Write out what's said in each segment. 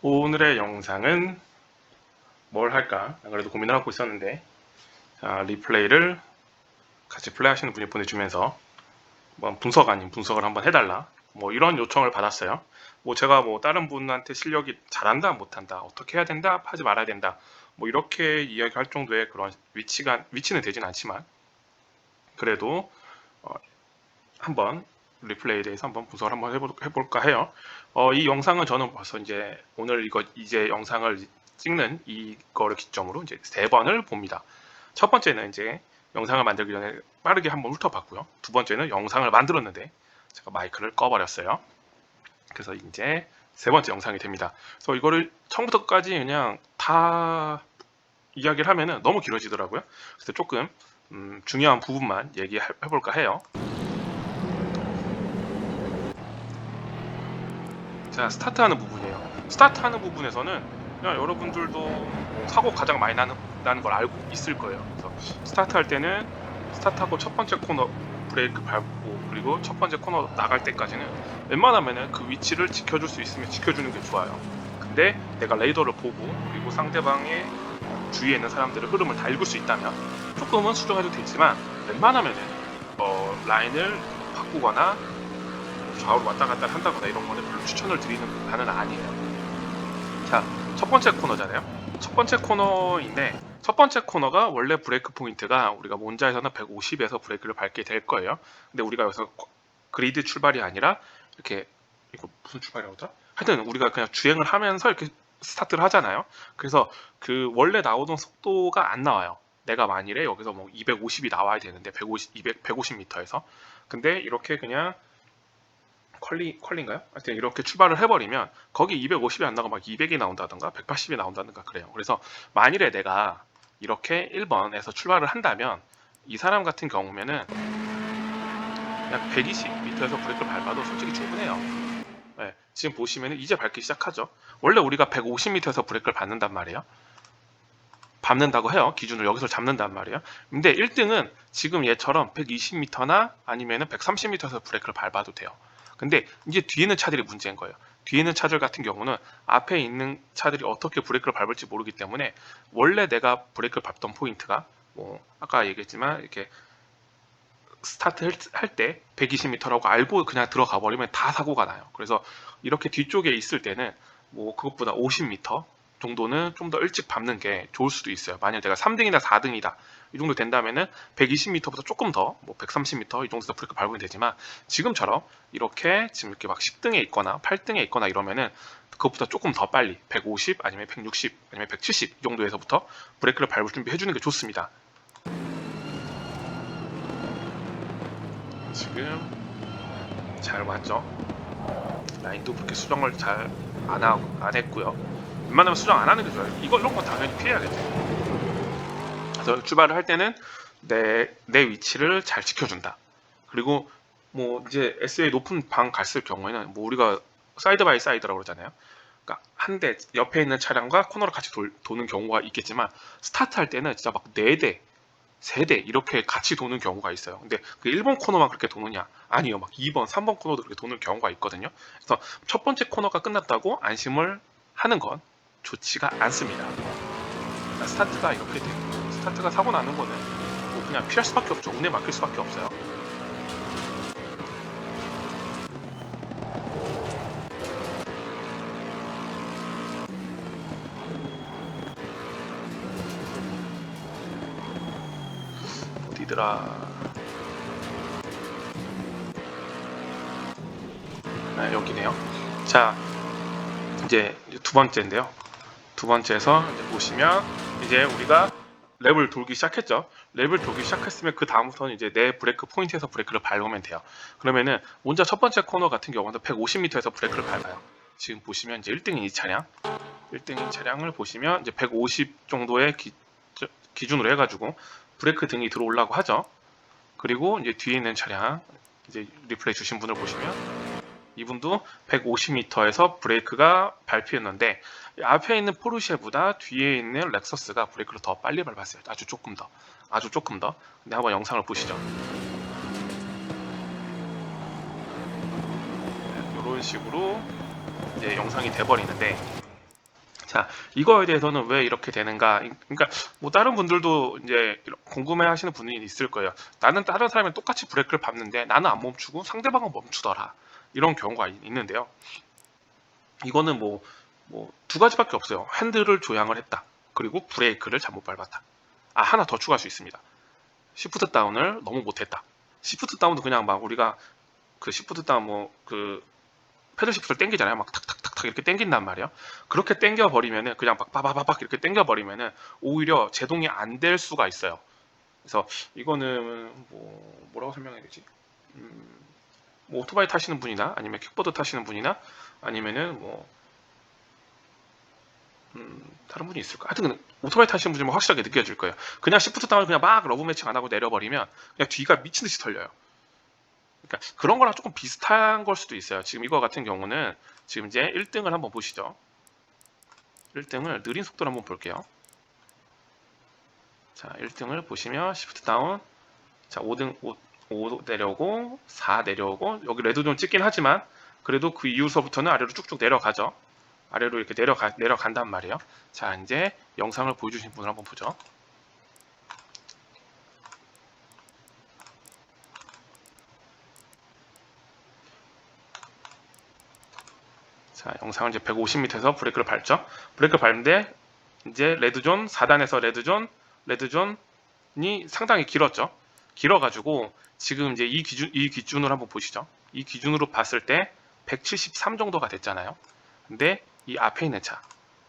오늘의 영상은 뭘 할까? 안 그래도 고민을 하고 있었는데 자, 리플레이를 같이 플레이하시는 분이 보내주면서 뭐 분석 아닌 분석을 한번 해달라 뭐 이런 요청을 받았어요. 뭐 제가 뭐 다른 분한테 실력이 잘한다 못한다 어떻게 해야 된다 하지 말아야 된다 뭐 이렇게 이야기할 정도의 그런 위치가 위치는 되진 않지만 그래도 어, 한번 리플레이에 대해서 한번 분석을 한번 해볼, 해볼까 해요. 어, 이 영상은 저는 벌써 이제 오늘 이거 이제 영상을 찍는 이거를 기점으로 이제 세 번을 봅니다. 첫 번째는 이제 영상을 만들기 전에 빠르게 한번 훑어봤고요. 두 번째는 영상을 만들었는데 제가 마이크를 꺼버렸어요. 그래서 이제 세 번째 영상이 됩니다. 그래서 이거를 처음부터까지 그냥 다 이야기를 하면은 너무 길어지더라고요. 그래서 조금 음, 중요한 부분만 얘기해볼까 해요. 자 스타트하는 부분이에요. 스타트하는 부분에서는 그냥 여러분들도 뭐 사고 가장 많이 나는, 나는 걸 알고 있을 거예요. 그래서 스타트할 때는 스타트하고 첫 번째 코너 브레이크 밟고 그리고 첫 번째 코너 나갈 때까지는 웬만하면은 그 위치를 지켜줄 수 있으면 지켜주는 게 좋아요. 근데 내가 레이더를 보고 그리고 상대방의 주위에 있는 사람들의 흐름을 다 읽을 수 있다면 조금은 수정해도 되지만 웬만하면은 어, 라인을 바꾸거나 좌우로 왔다 갔다 한다거나 이런 거는 별로 추천을 드리는 바는 아니에요. 자, 첫 번째 코너잖아요. 첫 번째 코너인데 첫 번째 코너가 원래 브레이크 포인트가 우리가 몬자에서는 150에서 브레이크를 밟게 될 거예요. 근데 우리가 여기서 그리드 출발이 아니라 이렇게 이거 무슨 출발이라고 하더라? 하여튼 우리가 그냥 주행을 하면서 이렇게 스타트를 하잖아요. 그래서 그 원래 나오던 속도가 안 나와요. 내가 만일에 여기서 뭐 250이 나와야 되는데 150, 200, 150m에서 근데 이렇게 그냥 퀄리 퀄리인가요? 하여튼 이렇게 출발을 해버리면 거기 250이 안 나고 막 200이 나온다든가 180이 나온다든가 그래요. 그래서 만일에 내가 이렇게 1번에서 출발을 한다면 이 사람 같은 경우면은 약 120m에서 브레이크를 밟아도 솔직히 충분해요. 네, 지금 보시면 이제 밟기 시작하죠. 원래 우리가 150m에서 브레이크를 밟는단 말이에요. 밟는다고 해요. 기준을 여기서 잡는단 말이에요. 근데 1등은 지금 얘처럼 120m나 아니면 130m에서 브레이크를 밟아도 돼요. 근데 이제 뒤에 있는 차들이 문제인 거예요. 뒤에 있는 차들 같은 경우는 앞에 있는 차들이 어떻게 브레이크를 밟을지 모르기 때문에 원래 내가 브레이크를 밟던 포인트가 뭐 아까 얘기했지만 이렇게 스타트 할 때 120m라고 알고 그냥 들어가 버리면 다 사고가 나요. 그래서 이렇게 뒤쪽에 있을 때는 뭐 그것보다 50m 정도는 좀 더 일찍 밟는 게 좋을 수도 있어요. 만약 내가 3등이나 4등이다 이 정도 된다면은 120m보다 조금 더 뭐 130m 이 정도에서 브레이크 밟으면 되지만 지금처럼 이렇게 지금 이렇게 막 10등에 있거나 8등에 있거나 이러면은 그것보다 조금 더 빨리 150 아니면 160 아니면 170 이 정도에서부터 브레이크를 밟을 준비 해 주는 게 좋습니다. 지금 잘 왔죠? 라인도 그렇게 수정을 잘 안 하고 안 했고요. 웬만하면 수정 안 하는 게 좋아요. 이거 이런 거 당연히 피해야겠죠. 그래서 출발을 할 때는 내, 내 위치를 잘 지켜준다. 그리고 뭐 이제 SA 높은 방 갔을 경우에는 뭐 우리가 사이드 바이 사이드라고 그러잖아요. 그러니까 한 대 옆에 있는 차량과 코너를 같이 돌, 도는 경우가 있겠지만 스타트 할 때는 진짜 막 네 대, 세 대 이렇게 같이 도는 경우가 있어요. 근데 그 1번 코너만 그렇게 도느냐? 아니요. 막 2번, 3번 코너도 그렇게 도는 경우가 있거든요. 그래서 첫 번째 코너가 끝났다고 안심을 하는 건 좋지가 않습니다. 스타트가 이렇게 돼요. 스타트가 사고 나는 거는 뭐 그냥 피할 수밖에 없죠. 운에 맡길 수밖에 없어요. 어디더라? 아, 여기네요. 자, 이제 두 번째인데요. 두 번째에서 이제 보시면 이제 우리가 랩을 돌기 시작했죠. 랩을 돌기 시작했으면 그 다음부터는 이제 내 브레이크 포인트에서 브레이크를 밟으면 돼요. 그러면은 먼저 첫 번째 코너 같은 경우는 150m에서 브레이크를 밟아요. 지금 보시면 이제 1등인 이 차량, 1등인 차량을 보시면 이제 150 정도의 기, 저- 기준으로 해가지고 브레이크 등이 들어오려고 하죠. 그리고 이제 뒤에 있는 차량, 이제 리플레이 주신 분을 보시면 이분도 150m에서 브레이크가 밟히었는데 앞에 있는 포르쉐보다 뒤에 있는 렉서스가 브레이크를 더 빨리 밟았어요. 아주 조금 더. 아주 조금 더. 근데 한번 영상을 보시죠. 이런 식으로 이제 영상이 돼버리는데 자, 이거에 대해서는 왜 이렇게 되는가? 그러니까 뭐 다른 분들도 이제 궁금해 하시는 분이 있을 거예요. 나는 다른 사람이 똑같이 브레이크를 밟는데 나는 안 멈추고 상대방은 멈추더라. 이런 경우가 있- 있는데요. 이거는 뭐 뭐 두 가지밖에 없어요. 핸들을 조향을 했다. 그리고 브레이크를 잘못 밟았다. 아 하나 더 추가할 수 있습니다. 시프트 다운을 너무 못했다. 시프트 다운도 그냥 막 우리가 그 시프트 다운 뭐 그 패들 시프트를 땡기잖아요. 막 탁탁탁탁 이렇게 땡긴단 말이에요. 그렇게 땡겨 버리면은 그냥 막 바바바박 이렇게 땡겨 버리면은 오히려 제동이 안 될 수가 있어요. 그래서 이거는 뭐 뭐라고 설명해야 되지? 음, 뭐 오토바이 타시는 분이나 아니면 킥보드 타시는 분이나 아니면은 뭐 음, 다른 분이 있을까? 하여튼 오토바이 타시는 분이면 확실하게 느껴질 거예요. 그냥 시프트 다운을 그냥 막 러브 매칭 안 하고 내려버리면 그냥 뒤가 미친 듯이 털려요. 그러니까 그런 거랑 조금 비슷한 걸 수도 있어요. 지금 이거 같은 경우는 지금 이제 1등을 한번 보시죠. 1등을 느린 속도로 한번 볼게요. 자, 1등을 보시면 시프트 다운. 자, 5등 5, 5 내려오고 4 내려오고 여기 레드 좀 찍긴 하지만 그래도 그 이후서부터는 아래로 쭉쭉 내려가죠. 아래로 이렇게 내려가 내려간단 말이에요. 자, 이제 영상을 보여주신 분을 한번 보죠. 자, 영상을 이제 150m에서 브레이크를 밟죠. 브레이크를 밟는데 이제 레드존 4단에서 레드존 레드존이 상당히 길었죠. 길어가지고 지금 이제 이 기준 이 기준으로 한번 보시죠. 이 기준으로 봤을 때 173 정도가 됐잖아요. 근데 이 앞에 있는 차,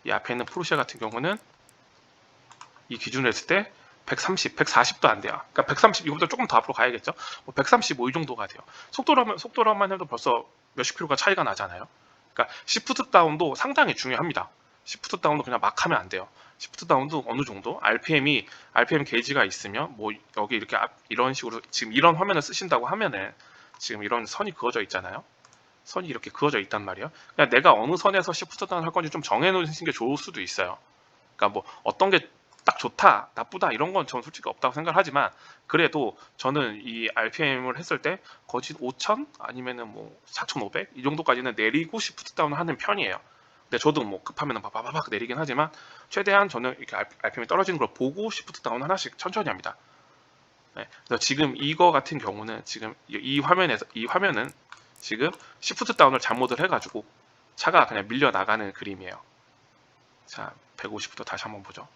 이 앞에 있는 포르쉐 같은 경우는 이 기준으로 했을 때 130, 140도 안 돼요. 그러니까 130 이거보다 조금 더 앞으로 가야겠죠. 뭐 135이 정도가 돼요. 속도로만 속도로만 해도 벌써 몇십 킬로가 차이가 나잖아요. 그러니까 시프트 다운도 상당히 중요합니다. 시프트 다운도 그냥 막 하면 안 돼요. 시프트 다운도 어느 정도 RPM이 RPM 게이지가 있으면 뭐 여기 이렇게 앞- 이런 식으로 지금 이런 화면을 쓰신다고 하면은 지금 이런 선이 그어져 있잖아요. 선이 이렇게 그어져 있단 말이에요. 그러니까 내가 어느 선에서 시프트 다운 할 건지 좀 정해 놓으시는 게 좋을 수도 있어요. 그러니까 뭐 어떤 게 딱 좋다, 나쁘다 이런 건 저는 솔직히 없다고 생각하지만 그래도 저는 이 RPM을 했을 때 거진 5,000 아니면은 뭐 4,500 이 정도까지는 내리고 시프트 다운을 하는 편이에요. 근데 저도 뭐 급하면은 바바바박 내리긴 하지만 최대한 저는 이렇게 RPM이 떨어지는 걸 보고 시프트 다운 하나씩 천천히 합니다. 네, 그래서 지금 이거 같은 경우는 지금 이- 이 화면에서 이 화면은 지금 시프트 다운을 잘못을 해가지고 차가 그냥 밀려 나가는 그림이에요. 자, 150부터 다시 한번 보죠.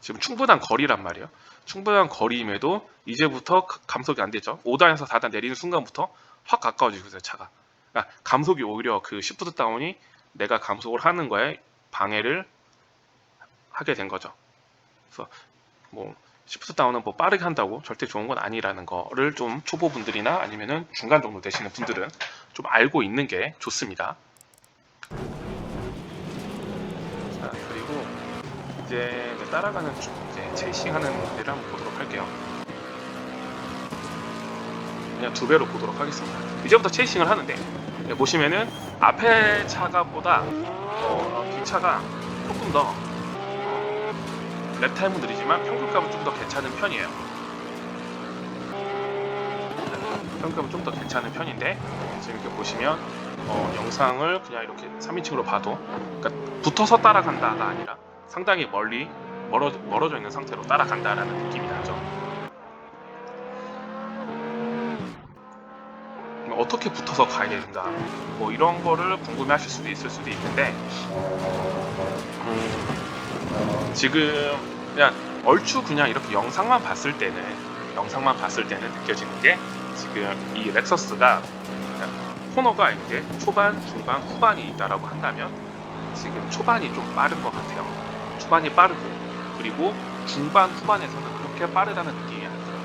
지금 충분한 거리란 말이에요. 충분한 거리임에도 이제부터 가- 감속이 안 되죠. 5단에서 4단 내리는 순간부터 확 가까워지고 있어요, 차가. 그러니까 감속이 오히려 그 시프트 다운이 내가 감속을 하는 거에 방해를 하게 된 거죠. 그래서 뭐 시프트 다운은 뭐 빠르게 한다고 절대 좋은 건 아니라는 거를 좀 초보분들이나 아니면은 중간 정도 되시는 분들은 좀 알고 있는 게 좋습니다. 자 그리고 이제 따라가는 주- 이제 체이싱 하는 일을 한번 보도록 할게요. 그냥 두 배로 보도록 하겠습니다. 이제부터 체이싱을 하는데 네, 보시면은 앞에 차가 보다 어, 뒷차가 조금 더 랩 타임은 느리지만 평균값은 좀 더 괜찮은 편이에요. 평균값은 좀 더 괜찮은 편인데 지금 이렇게 보시면 어, 영상을 그냥 이렇게 3인칭으로 봐도 그러니까 붙어서 따라간다가 아니라 상당히 멀리 멀어, 멀어져 있는 상태로 따라간다라는 느낌이 나죠. 어떻게 붙어서 가야 되는가 뭐 이런 거를 궁금해 하실 수도 있을 수도 있는데 음, 지금 그냥 얼추 그냥 이렇게 영상만 봤을 때는 영상만 봤을 때는 느껴지는 게 지금 이 렉서스가 코너가 이제 초반, 중반, 후반이 있다라고 한다면 지금 초반이 좀 빠른 것 같아요. 초반이 빠르고 그리고 중반, 후반에서는 그렇게 빠르다는 느낌이 안 들어요.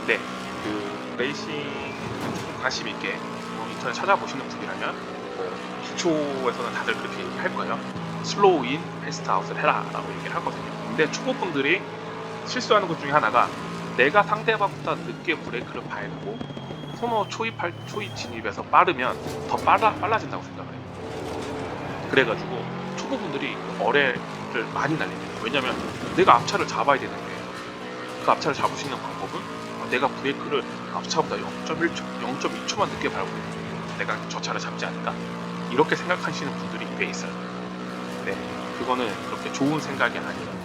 근데 그 레이싱 좀 관심 있게 뭐 인터넷 찾아보시는 분이라면 뭐 기초에서는 다들 그렇게 얘기할 거예요. 슬로우 인, 패스트 아웃을 해라 라고 얘기를 하거든요. 근데 초보분들이 실수하는 것 중에 하나가 내가 상대방보다 늦게 브레이크를 밟고 코너 초입할 초입 진입에서 빠르면 더 빨라 빨라진다고 생각을 해요. 그래가지고 초보분들이 어뢰를 많이 날립니다. 왜냐면 내가 앞차를 잡아야 되는데 그 앞차를 잡을 수 있는 방법은 어, 내가 브레이크를 앞차보다 0.1초, 0.2초만 늦게 밟고 내가 저 차를 잡지 않을까? 이렇게 생각하시는 분들이 꽤 있어요. 네, 그거는 그렇게 좋은 생각이 아니에요.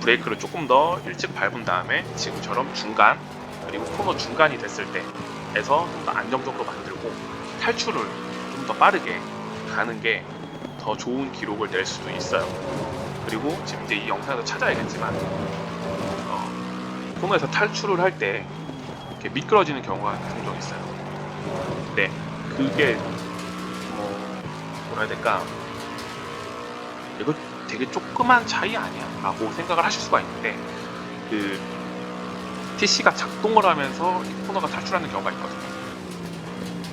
브레이크를 조금 더 일찍 밟은 다음에 지금처럼 중간 그리고 코너 중간이 됐을 때에서 좀 더 안정적으로 만들고 탈출을 좀 더 빠르게 가는 게 더 좋은 기록을 낼 수도 있어요. 그리고 지금 이제 이 영상에서 찾아야겠지만 어, 코너에서 탈출을 할 때 이렇게 미끄러지는 경우가 종종 있어요. 네, 그게 뭐 뭐라 해야 될까? 이거 되게 조그만 차이 아니야? 라고 생각을 하실 수가 있는데 그 TC가 작동을 하면서 이 코너가 탈출하는 경우가 있거든요.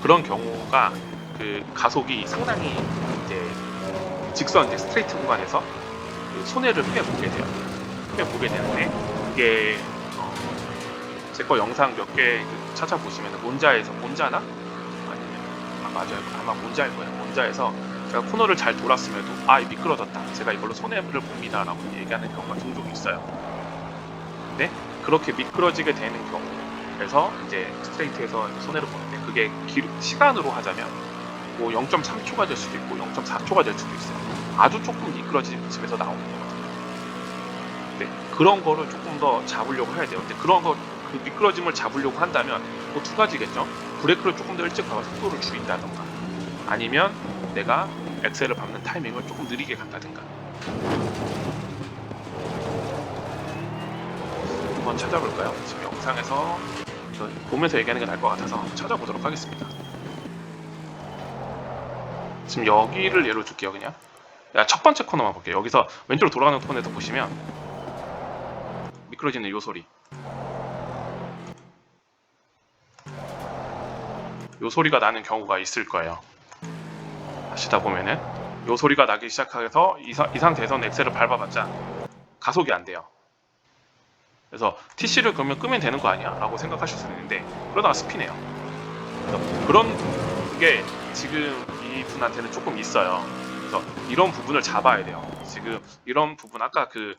그런 경우가 그 가속이 상당히 이제 직선 이제 스트레이트 구간에서 그 손해를 빼보게 돼요. 빼보게 되는데 이게 어, 제 거 영상 몇 개 찾아보시면 몬자에서 몬자나 아니면 아 맞아요 아마 몬자일 거예요. 몬자에서 제가 코너를 잘 돌았음에도 아 미끄러졌다. 제가 이걸로 손해를 봅니다 라고 얘기하는 경우가 종종 있어요. 네 그렇게 미끄러지게 되는 경우에서 이제 스트레이트에서 손해를 보는데 그게 기- 시간으로 하자면 뭐 0.3초가 될 수도 있고 0.4초가 될 수도 있어요. 아주 조금 미끄러짐에서 나오는 거거든요. 네, 그런 거를 조금 더 잡으려고 해야 돼요. 근데 그런 거, 그 미끄러짐을 잡으려고 한다면 뭐 두 가지겠죠. 브레이크를 조금 더 일찍 밟아 속도를 줄인다던가 아니면 내가 엑셀을 밟는 타이밍을 조금 느리게 간다든가 한번 찾아볼까요? 지금 영상에서 저 보면서 얘기하는 게 나을 것 같아서 찾아보도록 하겠습니다. 지금 여기를 예로 줄게요 그냥 야, 첫 번째 코너만 볼게요 여기서 왼쪽으로 돌아가는 코너에서 보시면 미끄러지는 요 소리 요 소리가 나는 경우가 있을 거예요 하시다 보면은 요 소리가 나기 시작해서 이, 사- 이 상태에서는 엑셀을 밟아봤자 가속이 안 돼요 그래서 TC를 그러면 끄면 되는 거 아니야? 라고 생각하실 수 있는데 그러다가 스피네요 그런 게 지금 이 분한테는 조금 있어요. 그래서 이런 부분을 잡아야 돼요. 지금 이런 부분 아까 그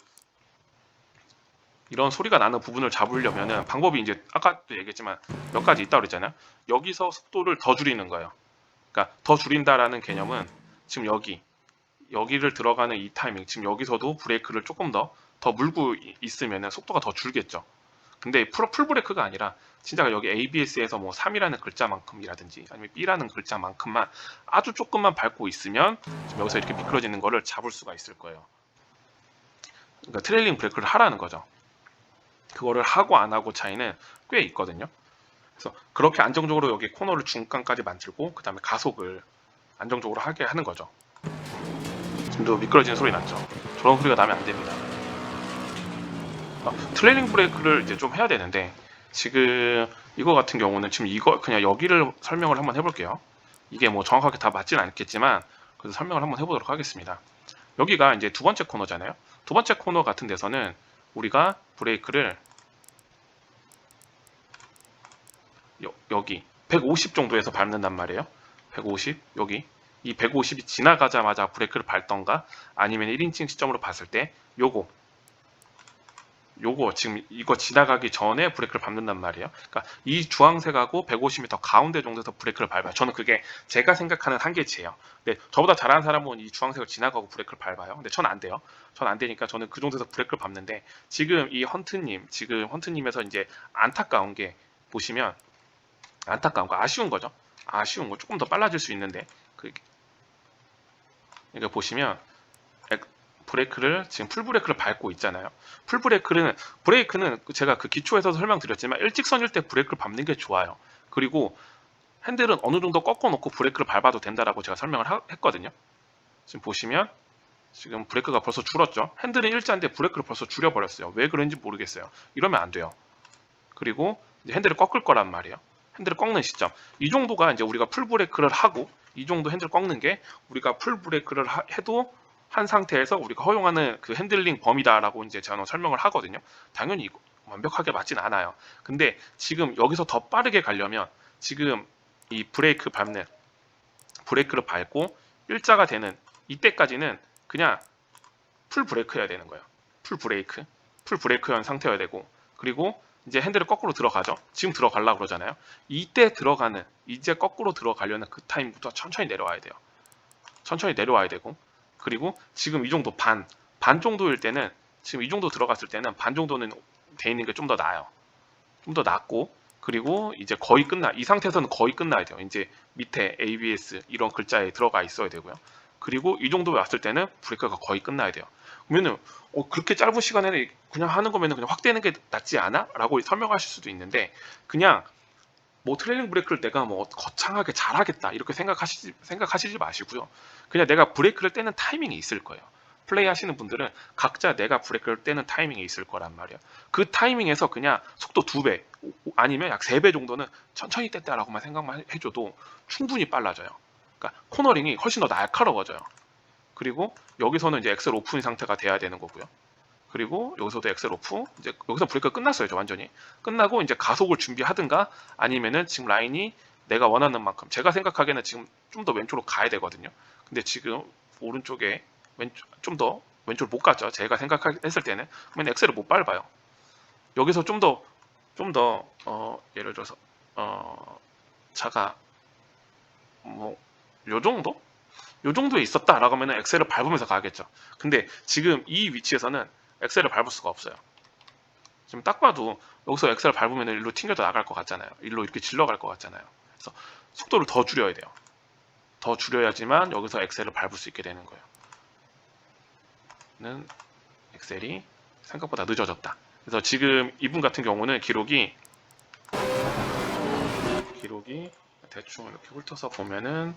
이런 소리가 나는 부분을 잡으려면은 방법이 이제 아까도 얘기했지만 몇 가지 있다고 그랬잖아요. 여기서 속도를 더 줄이는 거예요. 그러니까 더 줄인다라는 개념은 지금 여기 여기를 들어가는 이 타이밍 지금 여기서도 브레이크를 조금 더 더 물고 이- 있으면은 속도가 더 줄겠죠. 근데 풀, 풀 브레이크가 아니라 진짜 여기 ABS에서 뭐 3이라는 글자만큼이라든지 아니면 B라는 글자만큼만 아주 조금만 밟고 있으면 여기서 이렇게 미끄러지는 거를 잡을 수가 있을 거예요. 그러니까 트레일링 브레이크를 하라는 거죠. 그거를 하고 안 하고 차이는 꽤 있거든요. 그래서 그렇게 안정적으로 여기 코너를 중간까지 만들고 그 다음에 가속을 안정적으로 하게 하는 거죠. 지금도 미끄러지는 소리 났죠. 저런 소리가 나면 안 됩니다. 어, 트레일링 브레이크를 이제 좀 해야 되는데 지금 이거 같은 경우는 지금 이거 그냥 여기를 설명을 한번 해볼게요. 이게 뭐 정확하게 다 맞지는 않겠지만 그래서 설명을 한번 해보도록 하겠습니다. 여기가 이제 두 번째 코너잖아요. 두 번째 코너 같은 데서는 우리가 브레이크를 여, 기 150 정도에서 밟는단 말이에요. 150 여기 이 150이 지나가자마자 브레이크를 밟던가 아니면 1인칭 시점으로 봤을 때 요거 요거 지금 이거 지나가기 전에 브레이크를 밟는단 말이에요. 그러니까 이 주황색하고 150m 가운데 정도에서 브레이크를 밟아요. 저는 그게 제가 생각하는 한계치예요. 근데 저보다 잘하는 사람은 이 주황색을 지나가고 브레이크를 밟아요. 근데 전 안 돼요. 전 안 되니까 저는 그 정도에서 브레이크를 밟는데 지금 이 헌트님, 지금 헌트님에서 이제 안타까운 게 보시면 안타까운 거 아쉬운 거죠. 아쉬운 거 조금 더 빨라질 수 있는데 그 이거 보시면 엑- 브레이크를 지금 풀 브레이크를 밟고 있잖아요. 풀 브레이크는 브레이크는 제가 그 기초에서도 설명드렸지만 일직선일 때 브레이크를 밟는 게 좋아요. 그리고 핸들은 어느 정도 꺾어 놓고 브레이크를 밟아도 된다라고 제가 설명을 하- 했거든요. 지금 보시면 지금 브레이크가 벌써 줄었죠. 핸들은 일자인데 브레이크를 벌써 줄여버렸어요. 왜 그런지 모르겠어요. 이러면 안 돼요. 그리고 핸들을 꺾을 거란 말이에요. 핸들을 꺾는 시점. 이 정도가 이제 우리가 풀 브레이크를 하고 이 정도 핸들 꺾는 게 우리가 풀 브레이크를 하- 해도 한 상태에서 우리가 허용하는 그 핸들링 범위다라고 이제 저는 설명을 하거든요. 당연히 완벽하게 맞진 않아요. 근데 지금 여기서 더 빠르게 가려면 지금 이 브레이크 밟는 브레이크를 밟고 일자가 되는 이때까지는 그냥 풀 브레이크여야 되는 거예요. 풀 브레이크, 풀 브레이크연 상태여야 되고 그리고 이제 핸들을 거꾸로 들어가죠. 지금 들어가려고 그러잖아요. 이때 들어가는 이제 거꾸로 들어가려는 그 타임부터 천천히 내려와야 돼요. 천천히 내려와야 되고 그리고 지금 이 정도 반, 반 정도일 때는 지금 이 정도 들어갔을 때는 반 정도는 돼 있는 게 좀 더 나아요. 좀 더 낫고 그리고 이제 거의 끝나 이 상태에서는 거의 끝나야 돼요. 이제 밑에 ABS 이런 글자에 들어가 있어야 되고요. 그리고 이 정도 왔을 때는 브레이크가 거의 끝나야 돼요. 그러면은 어, 그렇게 짧은 시간에 그냥 하는 거면은 그냥 확 떼는 게 낫지 않아? 라고 설명하실 수도 있는데 그냥 뭐 트레일링 브레이크를 내가 뭐 거창하게 잘하겠다 이렇게 생각하시지 생각하시지 마시고요. 그냥 내가 브레이크를 떼는 타이밍이 있을 거예요. 플레이 하시는 분들은 각자 내가 브레이크를 떼는 타이밍이 있을 거란 말이에요. 그 타이밍에서 그냥 속도 두배 아니면 약세배 정도는 천천히 뗐다라고만 생각만 해줘도 충분히 빨라져요. 그러니까 코너링이 훨씬 더 날카로워져요. 그리고 여기서는 이제 엑셀 오픈 상태가 돼야 되는 거고요. 그리고 여기서도 엑셀 오프. 이제 여기서 브레이크가 끝났어요 저 완전히. 끝나고 이제 가속을 준비하든가 아니면은 지금 라인이 내가 원하는 만큼 제가 생각하기에는 지금 좀 더 왼쪽으로 가야 되거든요. 근데 지금 오른쪽에 왼쪽 좀 더 왼쪽으로 못 갔죠. 제가 생각했을 때는. 그러면 엑셀을 못 밟아요. 여기서 좀 더 좀 더 어, 예를 들어서 어, 차가 뭐 요 정도? 요 정도에 있었다라고 하면 엑셀을 밟으면서 가겠죠. 근데 지금 이 위치에서는 엑셀을 밟을 수가 없어요. 지금 딱 봐도 여기서 엑셀을 밟으면 일로 튕겨져 나갈 것 같잖아요. 일로 이렇게 질러갈 것 같잖아요. 그래서 속도를 더 줄여야 돼요. 더 줄여야지만 여기서 엑셀을 밟을 수 있게 되는 거예요. 는 엑셀이 생각보다 늦어졌다. 그래서 지금 이분 같은 경우는 기록이 기록이 대충 이렇게 훑어서 보면은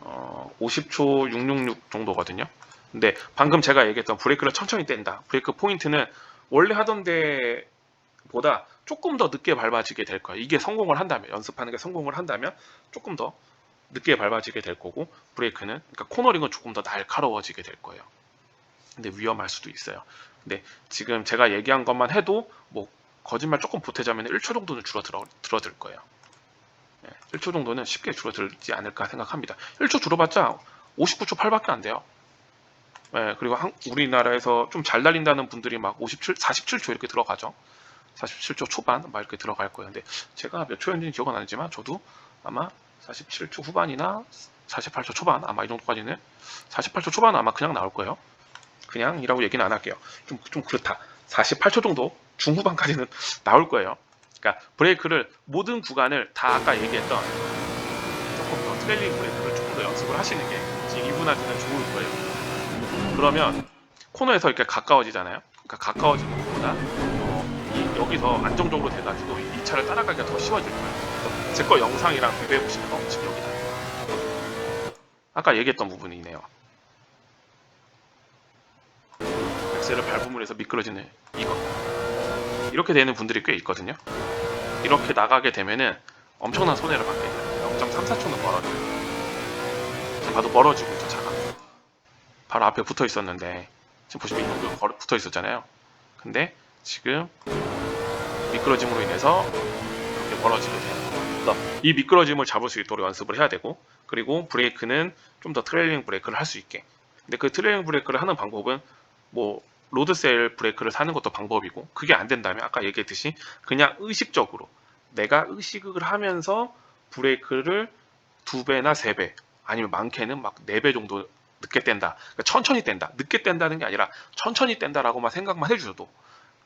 어, 50초 666 정도거든요. 근데 방금 제가 얘기했던 브레이크를 천천히 뗀다. 브레이크 포인트는 원래 하던 데보다 조금 더 늦게 밟아지게 될 거예요. 이게 성공을 한다면 연습하는 게 성공을 한다면 조금 더 늦게 밟아지게 될 거고 브레이크는 그러니까 코너링은 조금 더 날카로워지게 될 거예요. 근데 위험할 수도 있어요. 근데 지금 제가 얘기한 것만 해도 뭐 거짓말 조금 보태자면 1초 정도는 줄어들어 줄어들 거예요. 1초 정도는 쉽게 줄어들지 않을까 생각합니다. 1초 줄어봤자 59초 8밖에 안 돼요. 예, 그리고 한, 우리나라에서 좀 잘 달린다는 분들이 막 57, 47초 이렇게 들어가죠. 47초 초반 막 이렇게 들어갈 거예요. 근데 제가 몇 초였는지 기억은 안 나지만 저도 아마 47초 후반이나 48초 초반 아마 이 정도까지는 48초 초반은 아마 그냥 나올 거예요. 그냥이라고 얘기는 안 할게요. 좀, 좀 그렇다. 48초 정도 중후반까지는 나올 거예요. 그러니까 브레이크를 모든 구간을 다 아까 얘기했던 조금 더 트레일링 브레이크를 조금 더 연습을 하시는 게 지금 이분한테는 좋을 거예요. 그러면 코너에서 이렇게 가까워지잖아요. 그러니까 가까워지는 것보다 어, 이- 여기서 안정적으로 돼가지고 이, 이 차를 따라가기가 더 쉬워질 거예요. 제 거 영상이랑 비교해 보시면 어, 지금 여기다. 아까 얘기했던 부분이네요. 엑셀을 밟음으로 해서 미끄러지는 이거. 이렇게 되는 분들이 꽤 있거든요. 이렇게 나가게 되면은 엄청난 손해를 받게 돼요. 0.34초는 멀어져요. 지금 봐도 멀어지고 있죠. 바로 앞에 붙어 있었는데 지금 보시면 이 정도 걸- 붙어 있었잖아요. 근데 지금 미끄러짐으로 인해서 이렇게 멀어지게 돼요. 이 미끄러짐을 잡을 수 있도록 연습을 해야 되고 그리고 브레이크는 좀 더 트레일링 브레이크를 할 수 있게. 근데 그 트레일링 브레이크를 하는 방법은 뭐 로드셀 브레이크를 사는 것도 방법이고 그게 안 된다면 아까 얘기했듯이 그냥 의식적으로 내가 의식을 하면서 브레이크를 두 배나 세 배 아니면 많게는 막 네 배 정도 늦게 뗀다. 그러니까 천천히 뗀다. 늦게 뗀다는 게 아니라 천천히 뗀다라고만 생각만 해주셔도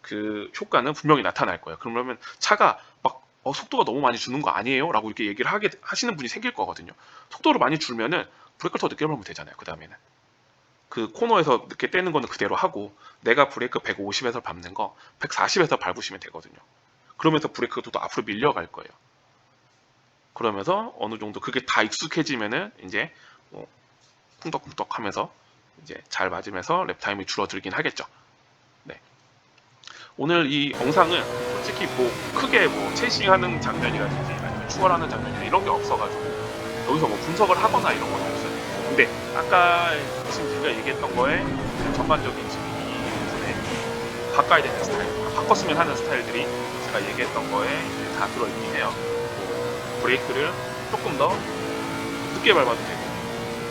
그 효과는 분명히 나타날 거예요. 그러면 차가 막 어, 속도가 너무 많이 주는 거 아니에요? 라고 이렇게 얘기를 하게 하시는 분이 생길 거거든요. 속도를 많이 줄면은 브레이크를 더 늦게 밟으면 되잖아요. 그 다음에는. 그 코너에서 늦게 떼는 거는 그대로 하고 내가 브레이크 150에서 밟는 거 140에서 밟으시면 되거든요. 그러면서 브레이크가 또 앞으로 밀려갈 거예요. 그러면서 어느 정도 그게 다 익숙해지면은 이제 뭐 쿵덕쿵덕 하면서 이제 잘 맞으면서 랩 타임이 줄어들긴 하겠죠. 네. 오늘 이 영상은 솔직히 뭐 크게 뭐 채싱하는 장면이라든지 아니면 추월하는 장면이나 이런 게 없어가지고 여기서 뭐 분석을 하거나 이런 건 없어요. 근데 아까 지금 제가 얘기했던 거에 전반적인 지금 이 부분에 바꿔야 되는 스타일, 바꿨으면 하는 스타일들이 제가 얘기했던 거에 다 들어있긴 해요. 뭐 브레이크를 조금 더 늦게 밟아도 되고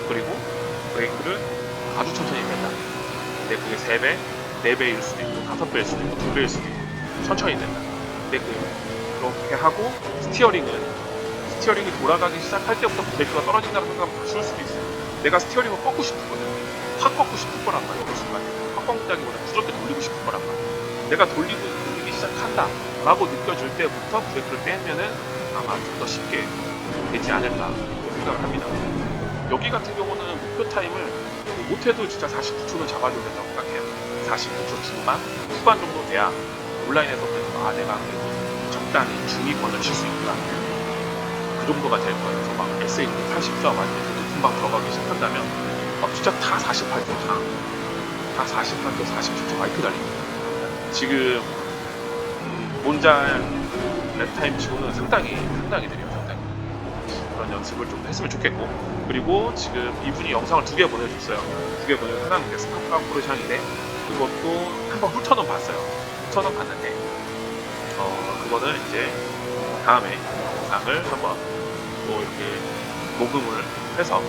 그리고 브레이크를 아주 천천히 뺀다. 근데 그게 3배, 4배일 수도 있고 5배일 수도 있고 2배일 수도 있고 천천히 된다. 되고요. 그렇게 하고 스티어링은 스티어링이 돌아가기 시작할 때부터 브레이크가 떨어진다는 생각하면 아쉬울 수도 있어요. 내가 스티어링을 꺾고 싶거든. 확 꺾고 싶을 거란 말이야, 어느 순간. 확 꺾다기보다 부드럽게 돌리고 싶을 거란 말이야. 내가 돌리고 돌리기 시작한다. 라고 느껴질 때부터 브레이크를 빼면은 아마 좀 더 쉽게 되지 않을까 생각을 합니다. 여기 같은 경우는 목표 타임을 못해도 진짜 49초는 잡아줘야 된다고 생각해요. 49초 중반, 후반 정도 돼야 온라인에서 아 내가 그래도 적당히 중위권을 칠 수 있구나. 그 정도가 될 거예요. 그래서 막 SA 80조 완전 높은 방 들어가기 시작한다면 막 진짜 다 48조 다. 다 48조, 47조 마이크 달립니다. 지금 음, 몬잘 랩타임 치고는 상당히 상당히 느려요. 그런 연습을 좀 했으면 좋겠고 그리고 지금 이분이 영상을 두 개 보내줬어요. 두 개 보내서 하나는 이제 스타카 프로샹인데 그것도 한번 훑어는 봤어요. 훑어는 봤는데 어 그거는 이제 다음에 영상을 한번 또 이렇게 녹음을 해서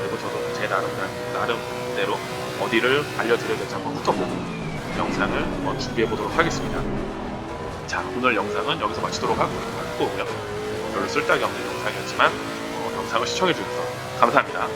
그리고 저도 제 나름 나름대로 어디를 알려드려야 될지 한번 훑어보고 영상을 한번 준비해 보도록 하겠습니다. 자 오늘 영상은 여기서 마치도록 하고, 하고요. 별로 쓸데기 없는 영상이었지만 어, 영상을 시청해 주셔서 감사합니다.